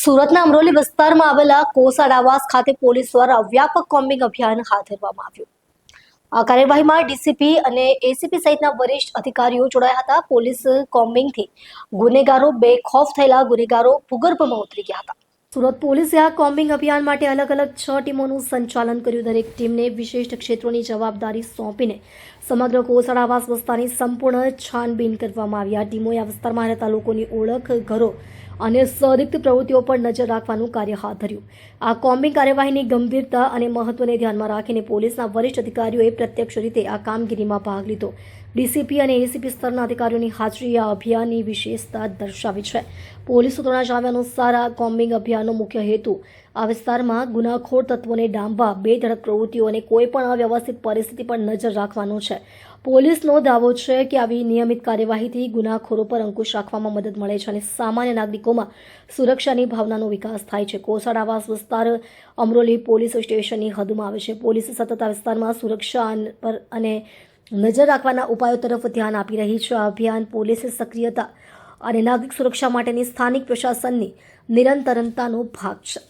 સુરતના અમરોલી વિસ્તારમાં આવેલા કોસાડ ખાતે પોલીસ દ્વારા વ્યાપક કોમ્બિંગ અભિયાન હાથ ધરવામાં આવ્યું. આ કાર્યવાહીમાં ડીસીપી અને એસીપી સહિતના વરિષ્ઠ અધિકારીઓ જોડાયા હતા. પોલીસ કોમ્બિંગથી ગુનેગારો બેખોફ થયેલા ગુનેગારો ભૂગર્ભમાં ઉતરી ગયા હતા. સુરત પોલીસે આ કોમ્બિંગ અભિયાન માટે અલગ અલગ છ ટીમોનું સંચાલન કર્યું. દરેક ટીમને વિશિષ્ટ ક્ષેત્રોની જવાબદારી સોંપીને સમગ્ર કોસળ આવાસ વિસ્તારની સંપૂર્ણ છાનબીન કરવામાં આવી. આ ટીમોએ આ વિસ્તારમાં રહેતા લોકોની ઓળખ, ઘરો અને સંદિગ્ધ પ્રવૃત્તિઓ પર નજર રાખવાનું કાર્ય હાથ ધર્યું. આ કોમ્બિંગ કાર્યવાહીની ગંભીરતા અને મહત્વને ધ્યાનમાં રાખીને પોલીસના વરિષ્ઠ અધિકારીઓએ પ્રત્યક્ષ રીતે આ કામગીરીમાં ભાગ લીધો. ડીસીપી અને એસીપી સ્તરના અધિકારીઓની હાજરી આ અભિયાનની વિશેષતા દર્શાવી છે. પોલીસ સૂત્રોના જણાવ્યા અનુસાર આ કોમ્બિંગ અભિયાનનો મુખ્ય હેતુ આ વિસ્તારમાં ગુનાખોર તત્વોને ડામવા બેધડક પ્રવૃત્તિઓ અને કોઈ પણ અવ્યવસ્થિત પરિસ્થિતિ પર નજર રાખવાનો છે. પોલીસનો દાવો છે કે આવી નિયમિત કાર્યવાહીથી ગુનાખોરો પર અંકુશ રાખવામાં મદદ મળે છે અને સામાન્ય નાગરિકોમાં સુરક્ષાની ભાવનાનો વિકાસ થાય છે. કોસાડ આવાસ વિસ્તાર અમરોલી પોલીસ સ્ટેશનની હદમાં આવે છે. પોલીસ સતત આ વિસ્તારમાં સુરક્ષા પર અને નજર રાખવાના ઉપાયો તરફ ધ્યાન આપી રહી છે. આ અભિયાન પોલીસ સક્રિયતા અને નાગરિક સુરક્ષા માટેની સ્થાનિક પ્રશાસનની નિરંતરતાનો ભાગ છે.